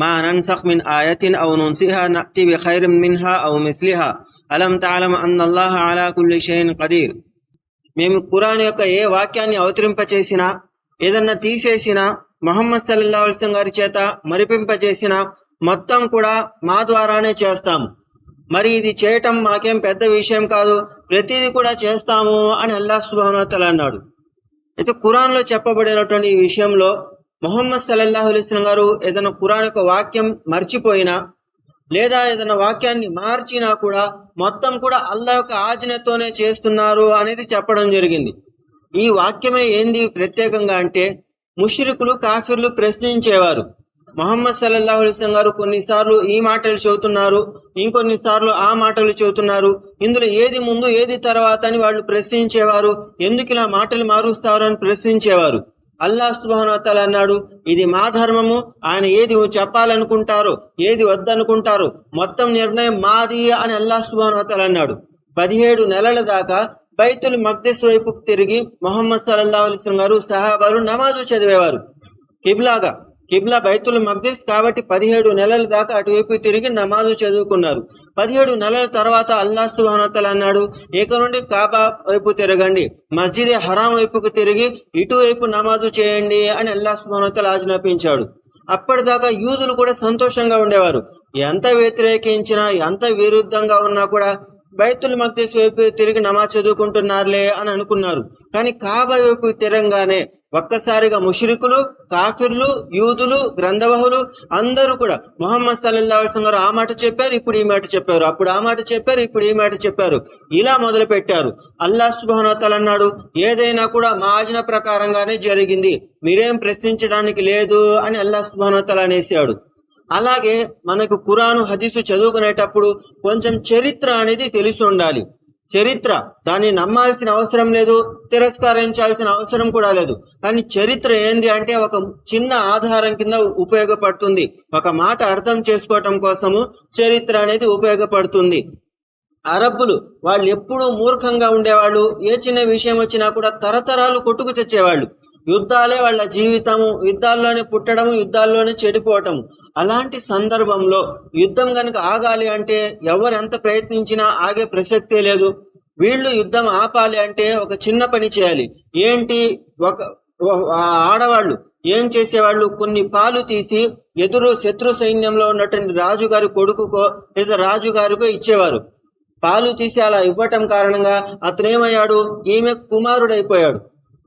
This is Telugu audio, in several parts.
మా ننسخ من آية أو నున్సిహా నక్తి بخير منها మిన్హా مثلها. మిస్లిహా అలం తాలం అన్నల్లాహ అలా కుల్లి షైన్ కదీర్ మేము ఖురాన్ యొక్క ఏ వాక్యాన్ని అవతరింపచేసినా ఏదన్నా తీసేసినా మొహమ్మద్ సల్లల్లా అల్సం గారి చేత మరిపింపచేసినా మొత్తం కూడా మా ద్వారానే చేస్తాము. మరి ఇది చేయటం మాకేం పెద్ద విషయం కాదు ప్రతిదీ కూడా చేస్తాము అని అల్లాహ్ సుబానతల అన్నాడు. అయితే ఖురాన్లో చెప్పబడినటువంటి ఈ విషయంలో మొహమ్మద్ సల్లల్లాహు అలైస్లం గారు ఏదైనా కురాన్ యొక్క వాక్యం మర్చిపోయినా లేదా ఏదైనా వాక్యాన్ని మార్చినా కూడా మొత్తం కూడా అల్లా యొక్క ఆజ్ఞతోనే చేస్తున్నారు అనేది చెప్పడం జరిగింది. ఈ వాక్యమే ఏంది ప్రత్యేకంగా అంటే ముష్రికులు కాఫిర్లు ప్రశ్నించేవారు. మొహమ్మద్ సల్లల్లాహు అలైస్లం గారు కొన్నిసార్లు ఈ మాటలు చెబుతున్నారు ఇంకొన్నిసార్లు ఆ మాటలు చెబుతున్నారు. ఇందులో ఏది ముందు ఏది తర్వాత అని వాళ్ళు ప్రశ్నించేవారు. ఎందుకు ఇలా మాటలు మారుస్తారు అని ప్రశ్నించేవారు. అల్లాహ్ సుబానతల అన్నాడు ఇది మా ధర్మము ఆయన ఏది చెప్పాలనుకుంటారో ఏది వద్దనుకుంటారో మొత్తం నిర్ణయం మాది అని అల్లాహ్ సుబానతల అన్నాడు. పదిహేడు నెలల దాకా బైతుల్ మక్దిస్ వైపుకు తిరిగి మొహమ్మద్ సల్లాహు అలైస్లం గారు సహాబాలు నమాజు చదివేవారు. కిబ్లాగా కిబ్లా బైతుల్ మక్దీస్ కాబట్టి పదిహేడు నెలల దాకా అటువైపు తిరిగి నమాజు చదువుకున్నారు. పదిహేడు నెలల తర్వాత అల్లా సుభానతల్ అన్నాడు ఇక నుండి కాబా వైపు తిరగండి మస్జిద్ హరాం వైపుకు తిరిగి ఇటువైపు నమాజు చేయండి అని అల్లా సుభానతల్ ఆజ్ఞాపించాడు. అప్పటిదాకా యూదులు కూడా సంతోషంగా ఉండేవారు. ఎంత వ్యతిరేకించినా ఎంత విరుద్ధంగా ఉన్నా కూడా బైతుల్ మక్దీస్ వైపు తిరిగి నమాజ్ చదువుకుంటున్నారులే అని అనుకున్నారు. కానీ కాబా వైపు తిరంగానే ఒక్కసారిగా ముషరికులు కాఫిర్లు యూదులు గ్రంథవహులు అందరూ కూడా మొహమ్మద్ సల్లల్లా అల్సం గారు ఆ మాట చెప్పారు ఇప్పుడు ఈ మాట చెప్పారు. అప్పుడు ఆ మాట చెప్పారు ఇప్పుడు ఈ మాట చెప్పారు. ఇలా మొదలు పెట్టారు అల్లాహ్ సుబానోతల్ అన్నాడు ఏదైనా కూడా మా ఆజ్ఞ ప్రకారంగానే జరిగింది. మీరేం ప్రశ్నించడానికి లేదు అని అల్లాహ్ సుబానోతల్ అనేసాడు అలాగే మనకు కురాను హదీసు చదువుకునేటప్పుడు కొంచెం చరిత్ర అనేది తెలిసి ఉండాలి. చరిత్ర. దాన్ని నమ్మాల్సిన అవసరం లేదు తిరస్కరించాల్సిన అవసరం కూడా లేదు. కానీ చరిత్ర ఏంది అంటే ఒక చిన్న ఆధారం కింద ఉపయోగపడుతుంది. ఒక మాట అర్థం చేసుకోవటం కోసము చరిత్ర అనేది ఉపయోగపడుతుంది. అరబ్బులు వాళ్ళు ఎప్పుడూ మూర్ఖంగా ఉండేవాళ్ళు. ఏ చిన్న విషయం వచ్చినా కూడా తరతరాలు కొట్టుకు చచ్చేవాళ్ళు. యుద్ధాలే వాళ్ళ జీవితము యుద్ధాల్లోనే పుట్టడము యుద్ధాల్లోనే చెడిపోవటము. అలాంటి సందర్భంలో యుద్ధం కనుక ఆగాలి అంటే ఎవరు ఎంత ప్రయత్నించినా ఆగే ప్రసక్తే లేదు. వీళ్ళు యుద్ధం ఆపాలి అంటే ఒక చిన్న పని చేయాలి. ఏంటి? ఒక ఆడవాళ్ళు ఏం చేసేవాళ్ళు? కొన్ని పాలు తీసి ఎదురు శత్రు సైన్యంలో ఉన్నటువంటి రాజుగారి కొడుకుకో లేదా రాజుగారికో ఇచ్చేవారు. పాలు తీసి అలా ఇవ్వటం కారణంగా అతనేమయ్యాడు? ఈమె కుమారుడైపోయాడు.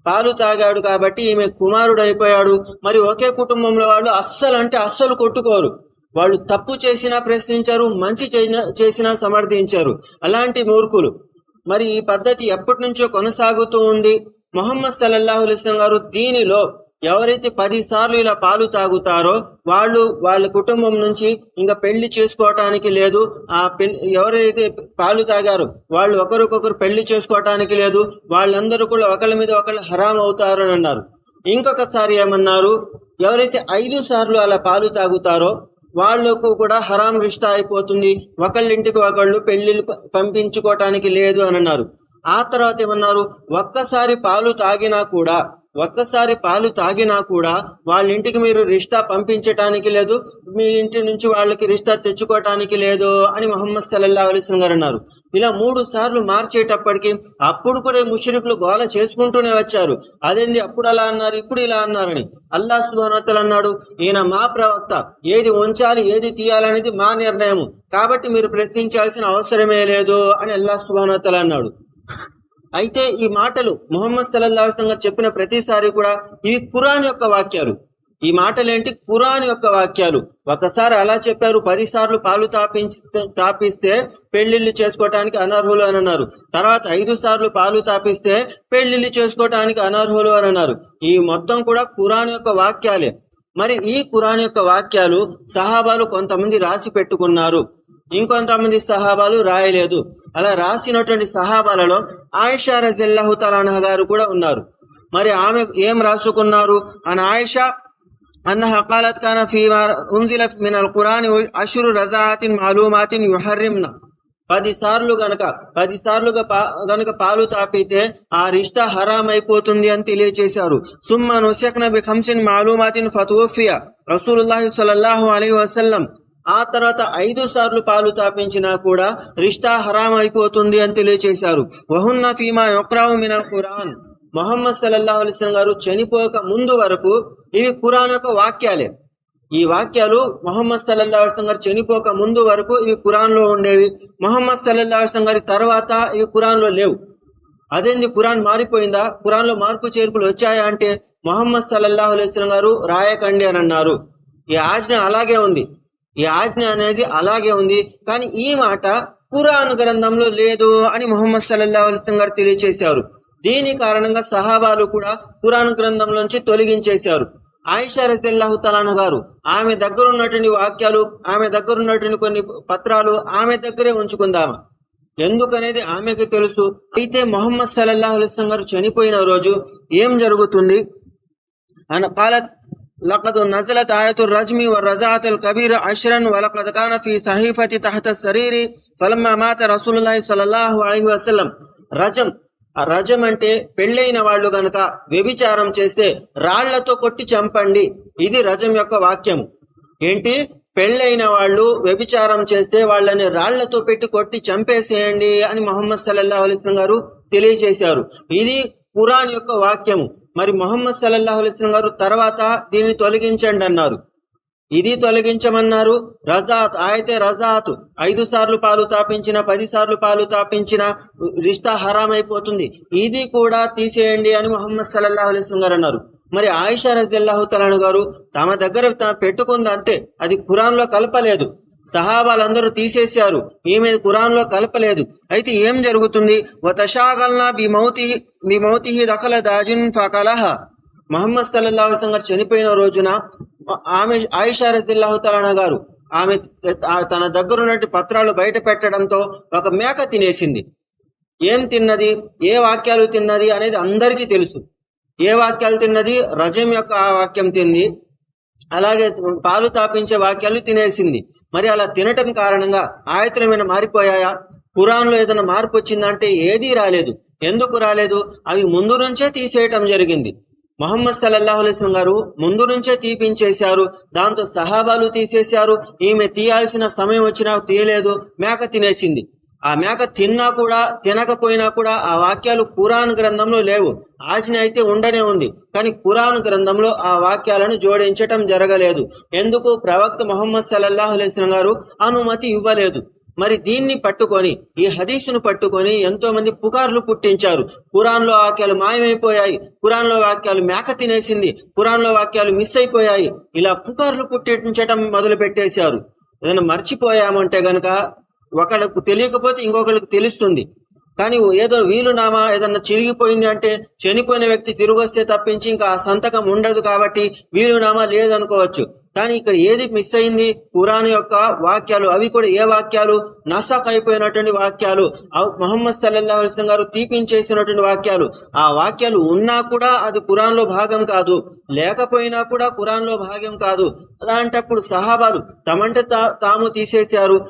పాలు తాగాడు కాబట్టి ఈమె కుమారుడు అయిపోయాడు మరి ఒకే కుటుంబంలో వాళ్ళు అస్సలు అంటే అస్సలు కొట్టుకోరు. వాళ్ళు తప్పు చేసినా ప్రశ్నించారు మంచి చేసిన- చేసినా సమర్థించారు. అలాంటి మూర్ఖులు. మరి ఈ పద్ధతి ఎప్పటి నుంచో కొనసాగుతూ ఉంది. మొహమ్మద్ సల్లల్లాహు గారు దీనిలో ఎవరైతే పది సార్లు ఇలా పాలు తాగుతారో వాళ్ళు వాళ్ళ కుటుంబం నుంచి ఇంకా పెళ్ళి చేసుకోవటానికి లేదు. ఆ పెళ్ళి ఎవరైతే పాలు తాగారో వాళ్ళు ఒకరికొకరు పెళ్ళి చేసుకోవటానికి లేదు. వాళ్ళందరూ కూడా ఒకళ్ళ మీద ఒకళ్ళు హరాం అవుతారు అని అన్నారు. ఇంకొకసారి ఏమన్నారు? ఎవరైతే ఐదు సార్లు అలా పాలు తాగుతారో వాళ్ళకు కూడా హరాం రిష్తా అయిపోతుంది. ఒకళ్ళింటికి ఒకళ్ళు పెళ్ళిళ్ళు పంపించుకోవటానికి లేదు అని అన్నారు. ఆ తర్వాత ఏమన్నారు? ఒక్కసారి పాలు తాగినా కూడా ఒక్కసారి పాలు తాగినా కూడా వాళ్ళ ఇంటికి మీరు రిష్తా పంపించటానికి లేదు మీ ఇంటి నుంచి వాళ్ళకి రిష్తా తెచ్చుకోవటానికి లేదు అని మొహమ్మద్ సల్లల్లా అలీస్లం గారు అన్నారు. ఇలా మూడు సార్లు మార్చేటప్పటికి అప్పుడు కూడా ఈ ముషరికులు గోల చేసుకుంటూనే వచ్చారు. అదేంది అప్పుడు అలా అన్నారు ఇప్పుడు ఇలా అన్నారని. అల్లా సుబానతలు అన్నాడు ఈయన మా ప్రవక్త ఏది ఉంచాలి ఏది తీయాలనేది మా నిర్ణయము. కాబట్టి మీరు ప్రశ్నించాల్సిన అవసరమే లేదు అని అల్లాహ్ సుబానతలు అన్నాడు. అయితే ఈ మాటలు ముహమ్మద్ సల్లల్లా అలైహి గారు చెప్పిన ప్రతిసారి కూడా ఇవి ఖురాన్ యొక్క వాక్యాలు. ఈ మాటలు ఏంటి ఖురాన్ యొక్క వాక్యాలు. ఒకసారి అలా చెప్పారు పది సార్లు పాలు తాపించి తాపిస్తే పెళ్ళిళ్ళు చేసుకోవటానికి అనర్హులు అని అన్నారు. తర్వాత ఐదు సార్లు పాలు తాపిస్తే పెళ్ళిళ్ళు చేసుకోవటానికి అనర్హులు అని అన్నారు. ఈ మొత్తం కూడా ఖురాన్ యొక్క వాక్యాలే. మరి ఈ ఖురాన్ యొక్క వాక్యాలు సహాబాలు కొంతమంది రాసి పెట్టుకున్నారు. ఇంకొంతమంది సహాబాలు రాయలేదు. అలా రాసినటువంటి సహాబాలలో ఆయిషా రజల్లాహు తలానహ గారు కూడా ఉన్నారు మరి ఆమె ఏం రాసుకున్నారు అని ఆయిషా أنها قالت كان فيما أنزل من القرآن عشر رزعات معلومات يحرمن పది సార్లు గనక పది సార్లుగా పా గనక పాలు తాపితే ఆ రిష్తా హరాం అయిపోతుంది అని తెలియచేశారు సుమ్మ నుసెక్న బి ఖంసిన్ మాలూమాతిన్ ఫతువఫియా రసూలుల్లాహి సల్లల్లాహు అలైహి వసల్లం ఆ తర్వాత ఐదు సార్లు పాలు తాపించినా కూడా రిష్తా హరాం అయిపోతుంది అని తెలియచేశారు. వహున్న ఫీమా యొక్రావు మినల్ ఖురాన్. మొహమ్మద్ సల్లల్లాహు గారు చనిపోక ముందు వరకు ఇవి ఖురాన్ యొక్క వాక్యాలే. ఈ వాక్యాలు మొహమ్మద్ సల్లల్లాహు అలైహి గారు చనిపోక ముందు వరకు ఇవి ఖురాన్లో ఉండేవి. మొహమ్మద్ సల్లల్లా అలైహి గారి తర్వాత ఇవి ఖురాన్లో లేవు. అదేంది? ఖురాన్ మారిపోయిందా? ఖురాన్లో మార్పు చేర్పులు వచ్చాయా అంటే మొహమ్మద్ సల్లల్లాహు అలైహి గారు రాయకండి అని అన్నారు. ఈ ఆజ్ఞ అలాగే ఉంది. ఈ ఆజ్ఞ అనేది అలాగే ఉంది. కానీ ఈ మాట పురాణ గ్రంథంలో లేదు అని మొహమ్మద్ సల్లల్లా అలిస్లం గారు తెలియచేశారు. దీని కారణంగా సహాబాలు కూడా ఖురాన్ గ్రంథంలోంచి తొలగించేశారు. ఆయిషా రజల్లాహు తలాను గారు ఆమె దగ్గర ఉన్నటువంటి వాక్యాలు ఆమె దగ్గర ఉన్నటువంటి కొన్ని పత్రాలు ఆమె దగ్గరే ఉంచుకుందామా? ఎందుకనేది ఆమెకు తెలుసు. అయితే మొహమ్మద్ సల్లల్లాహు అలిస్లం గారు చనిపోయిన రోజు ఏం జరుగుతుంది? అన لقد نزلت آية الرجم والرضاعة الكبير عشرا ولقد كان في صحيفة تحت السرير فلما مات رسول الله صلى الله عليه وسلم రజం ఆ రజం అంటే పెళ్ళైన వాళ్ళు గనక వ్యభిచారం చేస్తే రాళ్లతో కొట్టి చంపండి ఇది రజం యొక్క వాక్యం ఏంటి పెళ్ళైన వాళ్ళు వ్యభిచారం చేస్తే వాళ్ళని రాళ్లతో పెట్టి కొట్టి చంపేసేయండి అని మొహమ్మద్ సల్లల్లాహు అలైహి వసల్లం గారు తెలియజేశారు ఇది ఖురాన్ యొక్క వాక్యము మరి మొహమ్మద్ సల్లల్లాహు అలైహి గారు తర్వాత దీన్ని తొలగించండి అన్నారు. ఇది తొలగించమన్నారు. రజాత్ అయితే రజాత్ ఐదు సార్లు పాలు తాపించిన పది సార్లు పాలు తాపించిన రిష్తా హరాం అయిపోతుంది. ఇది కూడా తీసేయండి అని మొహమ్మద్ సల్లల్లాహు గారు అన్నారు. మరి ఆయిషా రజల్లాహు తలాను గారు తమ దగ్గర పెట్టుకుంది అంతే. అది ఖురాన్లో కలపలేదు. సహాబాలందరూ తీసేశారు. ఈమె ఖురాన్లో కలపలేదు అయితే ఏం జరుగుతుంది? వతషాగల్నా బిమౌతి బిమౌతిహి దఖల దాజున్ ఫకలహ. మహమ్మద్ సల్లల్లాహు అలైహి గారు చనిపోయిన రోజున ఆమె ఆయిషా రజిల్లాహుతలానా గారు ఆమె తన దగ్గర ఉన్నట్టు పత్రాలు బయట పెట్టడంతో ఒక మేక తినేసింది. ఏం తిన్నది? ఏ వాక్యాలు తిన్నది అనేది అందరికీ తెలుసు. ఏ వాక్యాలు తిన్నది? రజం యొక్క ఆ వాక్యం తింది. అలాగే పాలు తాపించే వాక్యాలు తినేసింది. మరి అలా తినటం కారణంగా ఆయతులు ఏమైనా మారిపోయాయా? ఖురాన్లో ఏదైనా మార్పు వచ్చిందంటే ఏదీ రాలేదు. ఎందుకు రాలేదు? అవి ముందు నుంచే తీసేయటం జరిగింది. మొహమ్మద్ సల్లల్లాహు గారు ముందు నుంచే తీపించేశారు. దాంతో సహాబాలు తీసేశారు. ఈమె తీయాల్సిన సమయం వచ్చినా తీయలేదు. మేక తినేసింది. ఆ మేక తిన్నా కూడా తినకపోయినా కూడా ఆ వాక్యాలు కురాన్ గ్రంథంలో లేవు. ఆజ్ఞ అయితే ఉండనే ఉంది. కానీ కురాన్ గ్రంథంలో ఆ వాక్యాలను జోడించటం జరగలేదు. ఎందుకు? ప్రవక్త మొహమ్మద్ సల్లల్లాహు అలైహి గారు అనుమతి ఇవ్వలేదు. మరి దీన్ని పట్టుకొని ఈ హదీసును పట్టుకొని ఎంతో మంది పుకార్లు పుట్టించారు. కురాన్లో వాక్యాలు మాయమైపోయాయి. కురాన్లో వాక్యాలు మేక తినేసింది. కురాన్లో వాక్యాలు మిస్ అయిపోయాయి. ఇలా పుకార్లు పుట్టించటం మొదలు పెట్టేశారు ఏదైనా మర్చిపోయామంటే గనక ఒకళ్ళకు తెలియకపోతే ఇంకొకళ్ళకి తెలుస్తుంది. కానీ ఏదో వీలునామా ఏదన్నా చిరిగిపోయింది అంటే చనిపోయిన వ్యక్తి తిరిగి వస్తే తప్పించి ఇంకా సంతకం ఉండదు కాబట్టి వీలునామా లేదనుకోవచ్చు. కానీ ఇక్కడ ఏది మిస్ అయింది? ఖురాన్ యొక్క వాక్యాలు. అవి కూడా ఏ వాక్యాలు? నసక్ అయిపోయినటువంటి వాక్యాలు. అవ్ మొహమ్మద్ సల్లల్లా అలైహి గారు తీపించేసినటువంటి వాక్యాలు. ఆ వాక్యాలు ఉన్నా కూడా అది ఖురాన్లో భాగం కాదు. లేకపోయినా కూడా ఖురాన్లో భాగం కాదు. అలాంటప్పుడు సహాబాలు తమంటే తా- తాము తీసేశారు.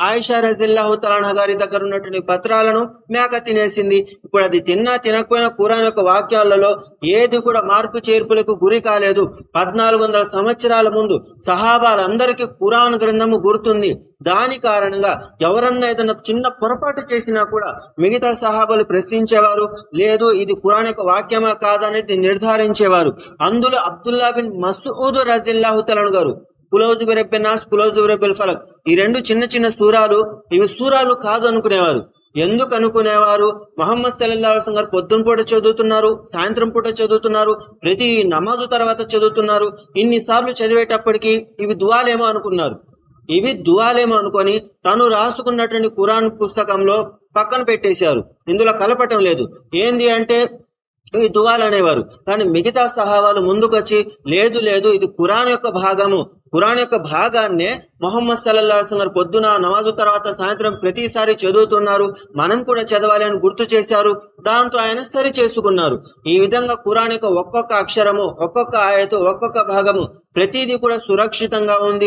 ఆయిషా రజిల్లాహు తలానా గారి దగ్గర ఉన్నటువంటి పత్రాలను మేక తినేసింది. ఇప్పుడు అది తిన్నా తినకపోయినా ఖురాన్ యొక్క వాక్యాలలో ఏది కూడా మార్పు చేర్పులకు గురి కాలేదు. పద్నాలుగు వందల సంవత్సరాల ముందు సహాబాలందరికీ ఖురాన్ గ్రంథము గుర్తుంది. దాని కారణంగా ఎవరన్నా ఏదైనా చిన్న పొరపాటు చేసినా కూడా మిగతా సహాబాలు ప్రశ్నించేవారు లేదు ఇది ఖురాన్ యొక్క వాక్యమా కాదనేది నిర్ధారించేవారు. అందులో అబ్దుల్లా బిన్ మసూద్ రజిల్లాహు తలను గారు కులౌజు బిరబ్బె నాస్ కులౌజు బిరబ్బెల్ ఫలక్ ఈ రెండు చిన్న చిన్న సూరాలు ఇవి సూరాలు కాదు అనుకునేవారు. ఎందుకు అనుకునేవారు? మహమ్మద్ సల్లల్లాహు అలైహి గారు పొద్దున పూట చదువుతున్నారు సాయంత్రం పూట చదువుతున్నారు ప్రతి నమాజు తర్వాత చదువుతున్నారు. ఇన్నిసార్లు చదివేటప్పటికీ ఇవి దువాలేమో అనుకున్నారు. ఇవి దువాలేమో అనుకొని తను రాసుకున్నటువంటి కురాన్ పుస్తకంలో పక్కన పెట్టేశారు. ఇందులో కలపటం లేదు. ఏంది అంటే ఇవి దువాలు అనేవారు కానీ మిగతా సహావాలు ముందుకొచ్చి లేదు లేదు ఇది ఖురాన్ యొక్క భాగము. ఖురాన్ యొక్క భాగాన్నే మొహమ్మద్ సల్లల్లాహు అలైహి గారు పొద్దున నమాజు తర్వాత సాయంత్రం ప్రతిసారి చదువుతున్నారు. మనం కూడా చదవాలి అని గుర్తు చేశారు. దాంతో ఆయన సరి చేసుకున్నారు. ఈ విధంగా ఖురాన్ యొక్క ఒక్కొక్క అక్షరము ఒక్కొక్క ఆయతో ఒక్కొక్క భాగము ప్రతిదీ కూడా సురక్షితంగా ఉంది.